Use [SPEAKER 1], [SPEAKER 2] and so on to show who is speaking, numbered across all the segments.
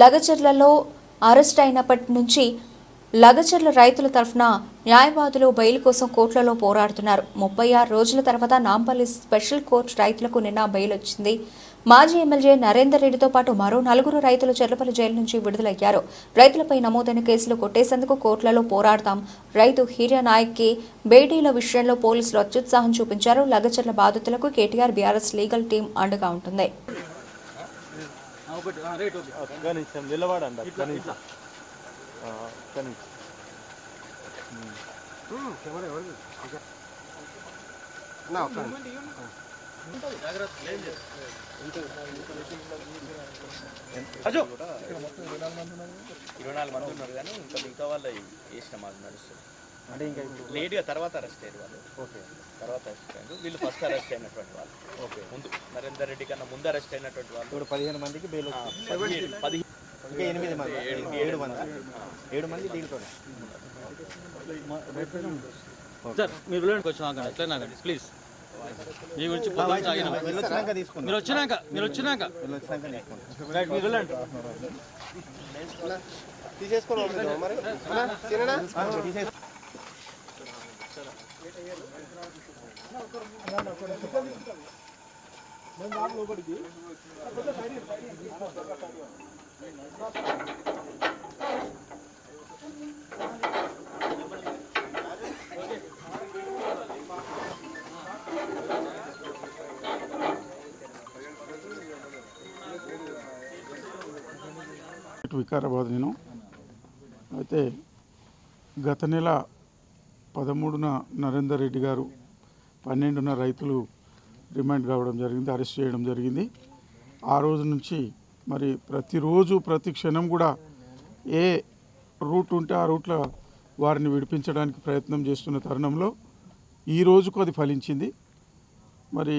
[SPEAKER 1] లగచర్లలో arrest అయినప్పటి నుంచి లగచర్ల రైతుల తరఫున న్యాయవాదులు బెయిల్ కోసం కోర్టులలో పోరాడుతున్నారు. ముప్పై ఆరు రోజుల తర్వాత నాంపల్లి స్పెషల్ కోర్టు రైతులకు నిన్న బెయిల్ వచ్చింది. మాజీ ఎమ్మెల్యే నరేందర్ రెడ్డితో పాటు మరో నలుగురు రైతులు చెర్లపల్లి జైలు నుంచి విడుదలయ్యారు. రైతులపై నమోదైన కేసులు కొట్టేసేందుకు కోర్టులలో పోరాడతాం. రైతు హీరియా నాయక్కి భేటీల విషయంలో పోలీసులు అత్యుత్సాహం చూపించారు. లగచర్ల బాధితులకు కేటీఆర్ బీఆర్ఎస్ లీగల్ టీం అండగా ఉంటుంది.
[SPEAKER 2] ఒక్క నిమిషం నిలబడండి ఒక్క నిమిషం. ఆ, ఒక్క నిమిషం.
[SPEAKER 3] ఇరవై నాలుగు మంది ఉన్నారు. కానీ ఇంకా మిగతా వాళ్ళు వేసిన మాకు నడుస్తుంది. అంటే ఇంకా లేట్గా తర్వాత అరెస్ట్ అయ్యారు వాళ్ళు. ఓకే. తర్వాత అరెస్ట్ అయ్యారు వీళ్ళు ఫస్ట్ అరెస్ట్ అయినటువంటి వాళ్ళు. ఓకే. ముందు నరేందర్ రెడ్డి కన్నా ముందు అరెస్ట్ అయినటువంటి వాళ్ళు.
[SPEAKER 2] ఇప్పుడు పదిహేను మందికి బెయిల్
[SPEAKER 3] పదిహేను
[SPEAKER 2] ఇంకా ఎనిమిది మంది. ఏడు మంది. ఏడు మంది దీంతో
[SPEAKER 4] సార్ మీరు కొంచెం ఆగండి. ఎట్లా ఆగండి. ప్లీజ్ మీ గురించి మీరు వచ్చినాక మీరు వచ్చినాక మీరు వెళ్ళండి.
[SPEAKER 2] తీసేసుకో
[SPEAKER 5] వికారాబాద్ నేను. అయితే గత నెల పదమూడున నరేందర్ రెడ్డి గారు పన్నెండున రైతులు రిమాండ్ కావడం జరిగింది అరెస్ట్ చేయడం జరిగింది. ఆ రోజు నుంచి మరి ప్రతిరోజు ప్రతి క్షణం కూడా ఏ రూట్ ఉంటే ఆ రూట్లో వారిని విడిపించడానికి ప్రయత్నం చేస్తున్న తరుణంలో ఈ రోజుకు అది ఫలించింది. మరి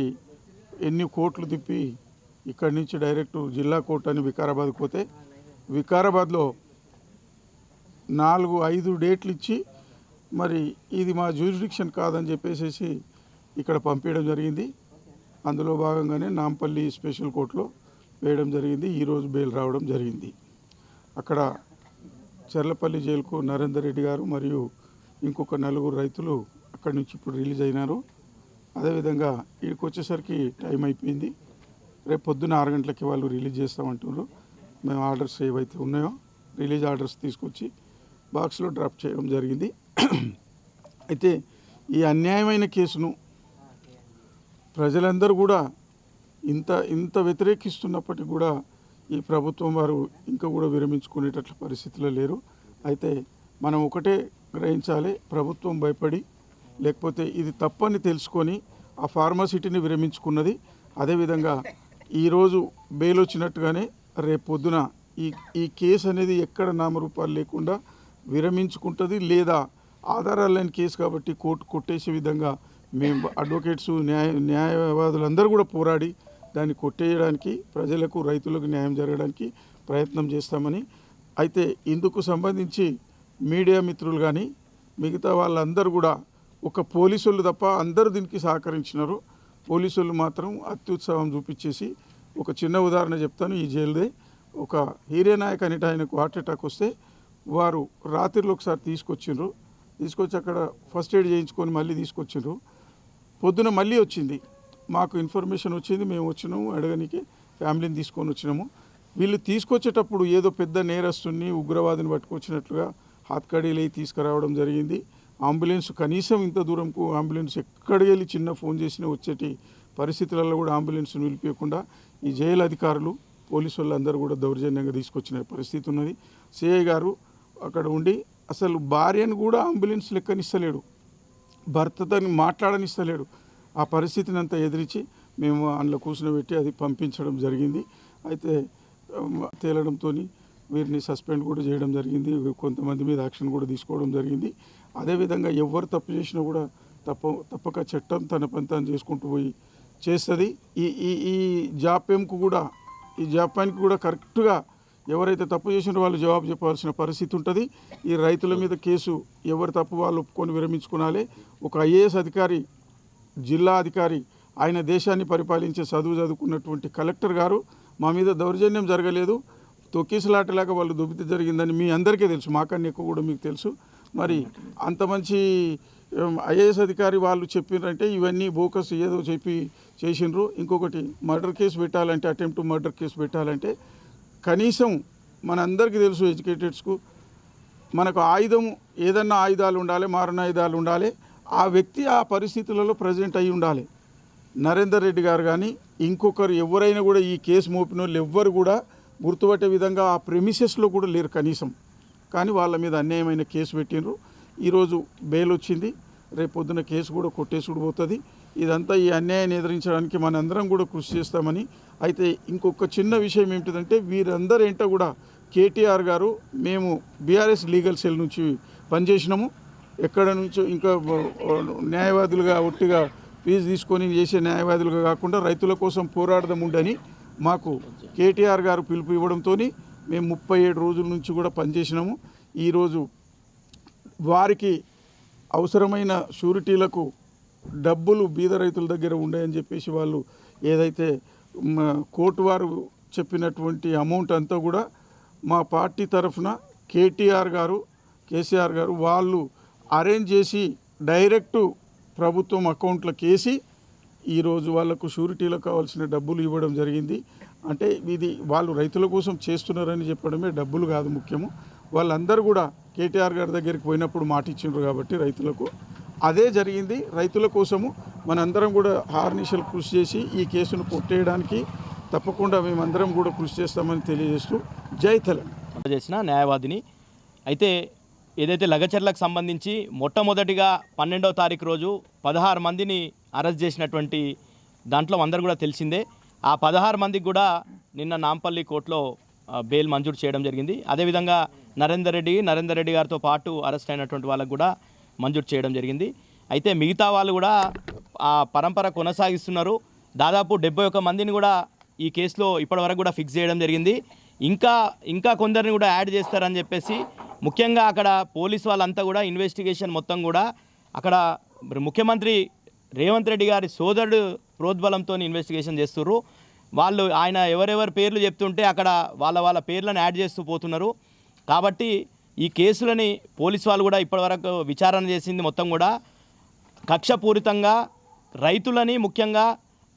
[SPEAKER 5] ఎన్ని కోట్లు తిప్పి ఇక్కడి నుంచి డైరెక్ట్ జిల్లా కోర్టు అని వికారాబాద్కి పోతే వికారాబాద్లో నాలుగు ఐదు డేట్లు ఇచ్చి మరి ఇది మా జ్యూరిడిక్షన్ కాదని చెప్పేసి ఇక్కడ పంపించడం జరిగింది. అందులో భాగంగానే నాంపల్లి స్పెషల్ కోర్టులో వేయడం జరిగింది. ఈరోజు బెయిల్ రావడం జరిగింది. అక్కడ చెర్లపల్లి జైలుకు నరేందర్ రెడ్డి గారు మరియు ఇంకొక నలుగురు రైతులు అక్కడి నుంచి ఇప్పుడు రిలీజ్ అయినారు. అదేవిధంగా ఇక్కడికి వచ్చేసరికి టైం అయిపోయింది. రేపు పొద్దున్న ఆరు గంటలకి వాళ్ళు రిలీజ్ చేస్తామంటున్నారు. మేము ఆర్డర్స్ ఏవైతే ఉన్నాయో రిలీజ్ ఆర్డర్స్ తీసుకొచ్చి బాక్స్లో డ్రాప్ చేయడం జరిగింది. అయితే ఈ అన్యాయమైన కేసును ప్రజలందరూ కూడా ఇంత ఇంత వ్యతిరేకిస్తున్నప్పటికీ కూడా ఈ ప్రభుత్వం వారు ఇంకా కూడా విరమించుకునేటట్లు పరిస్థితిలో లేరు. అయితే మనం ఒకటే గ్రహించాలి ప్రభుత్వం భయపడి లేకపోతే ఇది తప్పని తెలుసుకొని ఆ ఫార్మాసిటీని విరమించుకున్నది. అదేవిధంగా ఈరోజు బెయిల్ వచ్చినట్టుగానే రేపు పొద్దున ఈ ఈ కేసు అనేది ఎక్కడ నామరూపాలు లేకుండా విరమించుకుంటుంది లేదా ఆధారాలు లేని కేసు కాబట్టి కోర్టు కొట్టేసే విధంగా మేము అడ్వకేట్స్ న్యాయ న్యాయవాదులందరూ కూడా పోరాడి దాన్ని కొట్టేయడానికి ప్రజలకు రైతులకు న్యాయం జరగడానికి ప్రయత్నం చేస్తామని. అయితే ఇందుకు సంబంధించి మీడియా మిత్రులు కానీ మిగతా వాళ్ళందరూ కూడా ఒక పోలీసులు తప్ప అందరూ దీనికి సహకరించినారు. పోలీసులు మాత్రం అత్యుత్సాహం చూపించేసి ఒక చిన్న ఉదాహరణ చెప్తాను. ఈ జైలుదే. ఒక హీరే నాయక్ అనేట ఆయనకు హార్ట్ అటాక్ వస్తే వారు రాత్రిలో ఒకసారి తీసుకొచ్చిండ్రు. తీసుకొచ్చి అక్కడ ఫస్ట్ ఎయిడ్ చేయించుకొని మళ్ళీ తీసుకొచ్చిండ్రు పొద్దున మళ్ళీ వచ్చింది. మాకు ఇన్ఫర్మేషన్ వచ్చింది. మేము వచ్చినాము అడగనికి ఫ్యామిలీని తీసుకొని వచ్చినాము. వీళ్ళు తీసుకొచ్చేటప్పుడు ఏదో పెద్ద నేరస్తుని ఉగ్రవాదిని పట్టుకొచ్చినట్లుగా హాత్కడీలు అయి తీసుకురావడం జరిగింది. అంబులెన్స్ కనీసం ఇంత దూరంకు అంబులెన్స్ ఎక్కడికి వెళ్ళి చిన్న ఫోన్ చేసినా వచ్చేటి పరిస్థితులలో కూడా అంబులెన్స్ను నిలిపియకుండా ఈ జైలు అధికారులు పోలీసు వాళ్ళందరూ కూడా దౌర్జన్యంగా తీసుకొచ్చిన పరిస్థితి ఉన్నది. సిఐ గారు అక్కడ ఉండి అసలు భార్యను కూడా అంబులెన్స్ లెక్కనిస్తలేడు. భర్తతో మాట్లాడనిస్తలేడు. ఆ పరిస్థితిని అంతా ఎదిరించి మేము అందులో కూర్చునబెట్టి అది పంపించడం జరిగింది. అయితే తేలడంతో వీరిని సస్పెండ్ కూడా చేయడం జరిగింది. కొంతమంది మీద యాక్షన్ కూడా తీసుకోవడం జరిగింది. అదేవిధంగా ఎవరు తప్పు చేసినా కూడా తప్ప తప్పక చట్టం తన పని తాను చేసుకుంటూ పోయి చేస్తుంది. ఈ ఈ ఈ జాప్యంకు కూడా ఈ జాప్యానికి కూడా కరెక్ట్గా ఎవరైతే తప్పు చేసినారో వాళ్ళు జవాబు చెప్పాల్సిన పరిస్థితి ఉంటుంది. ఈ రైతుల మీద కేసు ఎవరు తప్పు వాళ్ళు ఒప్పుకొని విరమించుకునాలి ఒక ఐఏఎస్ అధికారి జిల్లా అధికారి ఆయన దేశాన్ని పరిపాలించే చదువు చదువుకున్నటువంటి కలెక్టర్ గారు మా మీద దౌర్జన్యం జరగలేదు. తొక్కిసలాటలాగా వాళ్ళు దుబ్బితి జరిగిందని మీ అందరికీ తెలుసు. మాకన్నా ఎక్కువ కూడా మీకు తెలుసు. మరి అంత మంచి ఐఏఎస్ అధికారి వాళ్ళు చెప్పినారంటే ఇవన్నీ బోకస్ ఏదో చెప్పి చేసిండ్రు. ఇంకొకటి మర్డర్ కేసు పెట్టాలంటే అటెంప్ట్ మర్డర్ కేసు పెట్టాలంటే కనీసం మనందరికీ తెలుసు ఎడ్యుకేటెడ్స్కు మనకు ఆయుధం ఏదన్నా ఆయుధాలు ఉండాలి మారణాయుధాలు ఉండాలి ఆ వ్యక్తి ఆ పరిస్థితులలో ప్రజెంట్ అయి ఉండాలి. నరేందర్ రెడ్డి గారు కానీ ఇంకొకరు ఎవరైనా కూడా ఈ కేసు మోపిన వాళ్ళు ఎవ్వరు కూడా గుర్తుపట్టే విధంగా ఆ ప్రెమిసెస్లో కూడా లేరు కనీసం. కానీ వాళ్ళ మీద అన్యాయమైన కేసు పెట్టినరు ఈరోజు బెయిల్ వచ్చింది. రేపు పొద్దున కేసు కూడా కొట్టేసుడు పోతుంది. ఇదంతా ఈ అన్యాయాన్ని ఎదిరించడానికి మనందరం కూడా కృషి చేస్తామని అయితే ఇంకొక చిన్న విషయం ఏమిటిదంటే వీరందరూ ఏంటో కూడా కేటీఆర్ గారు మేము బీఆర్ఎస్ లీగల్ సెల్ నుంచి పనిచేసినాము. ఎక్కడ నుంచో ఇంకా న్యాయవాదులుగా ఒట్టిగా ఫీజు తీసుకొని చేసే న్యాయవాదులుగా కాకుండా రైతుల కోసం పోరాడదాం ఉండని మాకు కేటీఆర్ గారు పిలుపు ఇవ్వడంతో మేము ముప్పై ఏడు రోజుల నుంచి కూడా పనిచేసినాము. ఈరోజు వారికి అవసరమైన షూరిటీలకు డబ్బులు బీద రైతుల దగ్గర ఉన్నాయని చెప్పేసి వాళ్ళు ఏదైతే కోర్టు వారు చెప్పినటువంటి అమౌంట్ అంతా కూడా మా పార్టీ తరఫున కేటీఆర్ గారు కేసీఆర్ గారు వాళ్ళు అరేంజ్ చేసి డైరెక్టు ప్రభుత్వం అకౌంట్లకు వేసి ఈరోజు వాళ్ళకు షూరిటీలకు కావాల్సిన డబ్బులు ఇవ్వడం జరిగింది. అంటే ఇది వాళ్ళు రైతుల కోసం చేస్తున్నారని చెప్పడమే డబ్బులు కాదు ముఖ్యము. వాళ్ళందరూ కూడా కేటీఆర్ గారి దగ్గరికి పోయినప్పుడు మాట ఇచ్చిండ్రు కాబట్టి రైతులకు. అదే జరిగింది. రైతుల కోసము మనందరం కూడా హార్నిషల్ కృషి చేసి ఈ కేసును కొట్టేయడానికి తప్పకుండా మేమందరం కూడా కృషి చేస్తామని తెలియజేస్తూ జై తెలంగాణ.
[SPEAKER 3] చేసిన న్యాయవాదిని. అయితే ఏదైతే లగచర్లకు సంబంధించి మొట్టమొదటిగా పన్నెండవ తారీఖు రోజు పదహారు మందిని అరెస్ట్ చేసినటువంటి దాంట్లో అందరు కూడా తెలిసిందే. ఆ పదహారు మందికి కూడా నిన్న నాంపల్లి కోర్టులో బెయిల్ మంజూరు చేయడం జరిగింది. అదేవిధంగా నరేందర్ రెడ్డి నరేందర్ రెడ్డి గారితో పాటు అరెస్ట్ అయినటువంటి వాళ్ళకు కూడా మంజూరు చేయడం జరిగింది. అయితే మిగతా వాళ్ళు కూడా ఆ పరంపర కొనసాగిస్తున్నారు. దాదాపు డెబ్బై ఒక మందిని కూడా ఈ కేసులో ఇప్పటివరకు కూడా ఫిక్స్ చేయడం జరిగింది. ఇంకా ఇంకా కొందరిని కూడా యాడ్ చేస్తారని చెప్పేసి ముఖ్యంగా అక్కడ పోలీస్ వాళ్ళంతా కూడా ఇన్వెస్టిగేషన్ మొత్తం కూడా అక్కడ ముఖ్యమంత్రి రేవంత్ రెడ్డి గారి సోదరుడు ప్రోద్బలంతో ఇన్వెస్టిగేషన్ చేస్తున్నారు వాళ్ళు ఆయన ఎవరెవరి పేర్లు చెప్తుంటే అక్కడ వాళ్ళ వాళ్ళ పేర్లను యాడ్ చేస్తూ పోతున్నారు. కాబట్టి ఈ కేసులని పోలీస్ వాళ్ళు కూడా ఇప్పటివరకు విచారణ చేసింది మొత్తం కూడా. కక్షపూరితంగా రైతులని ముఖ్యంగా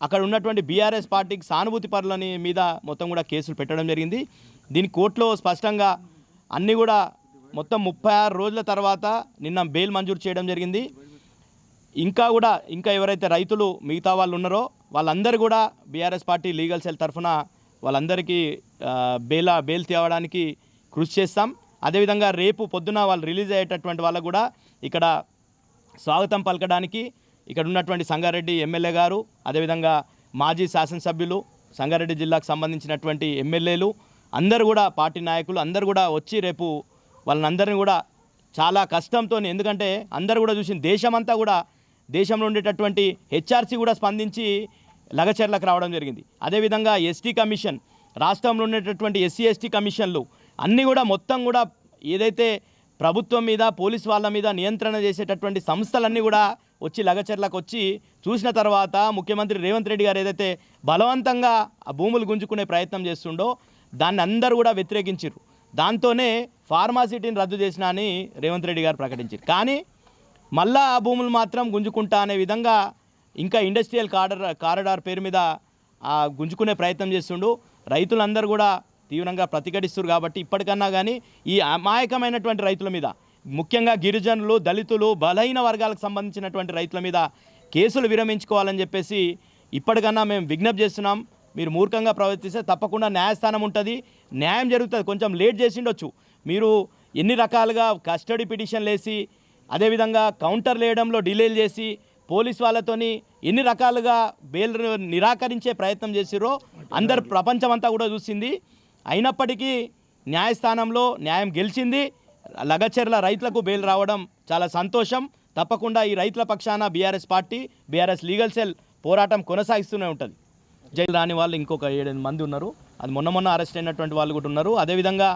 [SPEAKER 3] అక్కడ ఉన్నటువంటి బీఆర్ఎస్ పార్టీకి సానుభూతి పరులని మీద మొత్తం కూడా కేసులు పెట్టడం జరిగింది. దీని కోర్టులో స్పష్టంగా అన్నీ కూడా మొత్తం ముప్పై ఆరు రోజుల తర్వాత నిన్న బెయిల్ మంజూరు చేయడం జరిగింది. ఇంకా కూడా ఇంకా ఎవరైతే రైతులు మిగతా వాళ్ళు ఉన్నారో వాళ్ళందరూ కూడా బీఆర్ఎస్ పార్టీ లీగల్ సెల్ తరఫున వాళ్ళందరికీ బేలా బెయిల్ బెయిల్ తేవడానికి కృషి చేస్తాం. అదేవిధంగా రేపు పొద్దున వాళ్ళు రిలీజ్ అయ్యేటటువంటి వాళ్ళకు కూడా ఇక్కడ స్వాగతం పలకడానికి ఇక్కడ ఉన్నటువంటి సంగారెడ్డి ఎమ్మెల్యే గారు అదేవిధంగా మాజీ శాసనసభ్యులు సంగారెడ్డి జిల్లాకు సంబంధించినటువంటి ఎమ్మెల్యేలు అందరూ కూడా పార్టీ నాయకులు అందరూ కూడా వచ్చి రేపు వాళ్ళందరినీ కూడా చాలా కష్టంతో ఎందుకంటే అందరూ కూడా చూసిన దేశమంతా కూడా దేశంలో ఉండేటటువంటి హెచ్ఆర్సీ కూడా స్పందించి లగచర్లకు రావడం జరిగింది. అదేవిధంగా ఎస్టీ కమిషన్ రాష్ట్రంలో ఉండేటటువంటి ఎస్సీ ఎస్టీ కమిషన్లు అన్నీ కూడా మొత్తం కూడా ఏదైతే ప్రభుత్వం మీద పోలీస్ వాళ్ళ మీద నియంత్రణ చేసేటటువంటి సంస్థలన్నీ కూడా వచ్చి లగచర్లకు వచ్చి చూసిన తర్వాత ముఖ్యమంత్రి రేవంత్ రెడ్డి గారు ఏదైతే బలవంతంగా ఆ భూములు గుంజుకునే ప్రయత్నం చేస్తుండో దాన్ని అందరూ కూడా వ్యతిరేకించారు దాంతోనే ఫార్మాసిటీని రద్దు చేసిన అని రేవంత్ రెడ్డి గారు ప్రకటించారు కానీ మళ్ళా ఆ భూములు మాత్రం గుంజుకుంటా అనే విధంగా ఇంకా ఇండస్ట్రియల్ కారిడార్ కారిడార్ పేరు మీద గుంజుకునే ప్రయత్నం చేస్తుండు. రైతులందరూ కూడా తీవ్రంగా ప్రతిఘటిస్తారు కాబట్టి ఇప్పటికన్నా కానీ ఈ అమాయకమైనటువంటి రైతుల మీద ముఖ్యంగా గిరిజనులు దళితులు బలహీన వర్గాలకు సంబంధించినటువంటి రైతుల మీద కేసులు విరమించుకోవాలని చెప్పేసి ఇప్పటికన్నా మేము విజ్ఞప్తి చేస్తున్నాం. మీరు మూర్ఖంగా ప్రవర్తిస్తే తప్పకుండా న్యాయస్థానం ఉంటుంది. న్యాయం జరుగుతుంది. కొంచెం లేట్ చేసిండొచ్చు. మీరు ఎన్ని రకాలుగా కస్టడీ పిటిషన్లు వేసి అదేవిధంగా కౌంటర్ వేయడంలో డిలేలు చేసి పోలీస్ వాళ్ళతోని ఎన్ని రకాలుగా బెయిల్ నిరాకరించే ప్రయత్నం చేసిరో అందరు ప్రపంచం అంతా కూడా చూసింది. అయినప్పటికీ న్యాయస్థానంలో న్యాయం గెలిచింది. లగచెర్ల రైతులకు బెయిల్ రావడం చాలా సంతోషం. తప్పకుండా ఈ రైతుల పక్షాన BRS party BRS legal cell పోరాటం కొనసాగిస్తూనే ఉంటుంది. జైలు రాని వాళ్ళు ఇంకొక ఏడెనిమిది మంది ఉన్నారు. అది మొన్న మొన్న అరెస్ట్ అయినటువంటి వాళ్ళు కూడా ఉన్నారు. అదేవిధంగా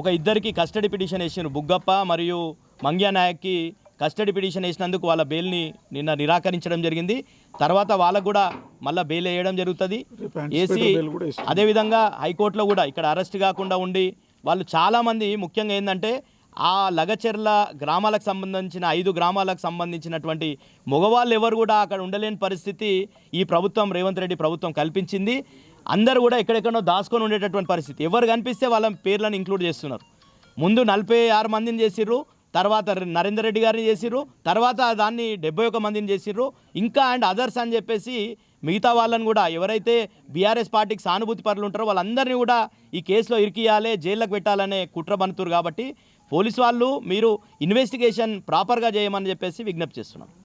[SPEAKER 3] ఒక ఇద్దరికి కస్టడీ పిటిషన్ వేసినారు బుగ్గప్ప మరియు మంగ్యా నాయక్కి కస్టడీ పిటిషన్ వేసినందుకు వాళ్ళ బెయిల్ని నిన్న నిరాకరించడం జరిగింది. తర్వాత వాళ్ళకు కూడా మళ్ళీ బెయిల్ వేయడం జరుగుతుంది. ఏసీ. అదేవిధంగా హైకోర్టులో కూడా ఇక్కడ అరెస్ట్ కాకుండా ఉండి వాళ్ళు చాలామంది ముఖ్యంగా ఏంటంటే ఆ లగచెర్ల గ్రామాలకు సంబంధించిన ఐదు గ్రామాలకు సంబంధించినటువంటి మగవాళ్ళు ఎవరు కూడా అక్కడ ఉండలేని పరిస్థితి ఈ ప్రభుత్వం రేవంత్ రెడ్డి ప్రభుత్వం కల్పించింది. అందరూ కూడా ఎక్కడెక్కడో దాచుకొని ఉండేటటువంటి పరిస్థితి. ఎవరు కనిపిస్తే వాళ్ళ పేర్లను ఇంక్లూడ్ చేస్తున్నారు. ముందు నలభై ఆరు మందిని చేసిర్రు. తర్వాత నరేందర్ రెడ్డి గారిని చేసిర్రు. తర్వాత దాన్ని డెబ్బై ఒక మందిని చేసిర్రు. ఇంకా అండ్ అదర్స్ అని చెప్పేసి మిగతా వాళ్ళని కూడా ఎవరైతే బీఆర్ఎస్ పార్టీకి సానుభూతి పరులు ఉంటారో వాళ్ళందరినీ కూడా ఈ కేసులో ఇరికియాలి జైళ్ళకు పెట్టాలనే కుట్ర బనుతురు కాబట్టి పోలీసు వాళ్ళు మీరు ఇన్వెస్టిగేషన్ ప్రాపర్గా చేయమని చెప్పేసి విజ్ఞప్తి చేస్తున్నాం.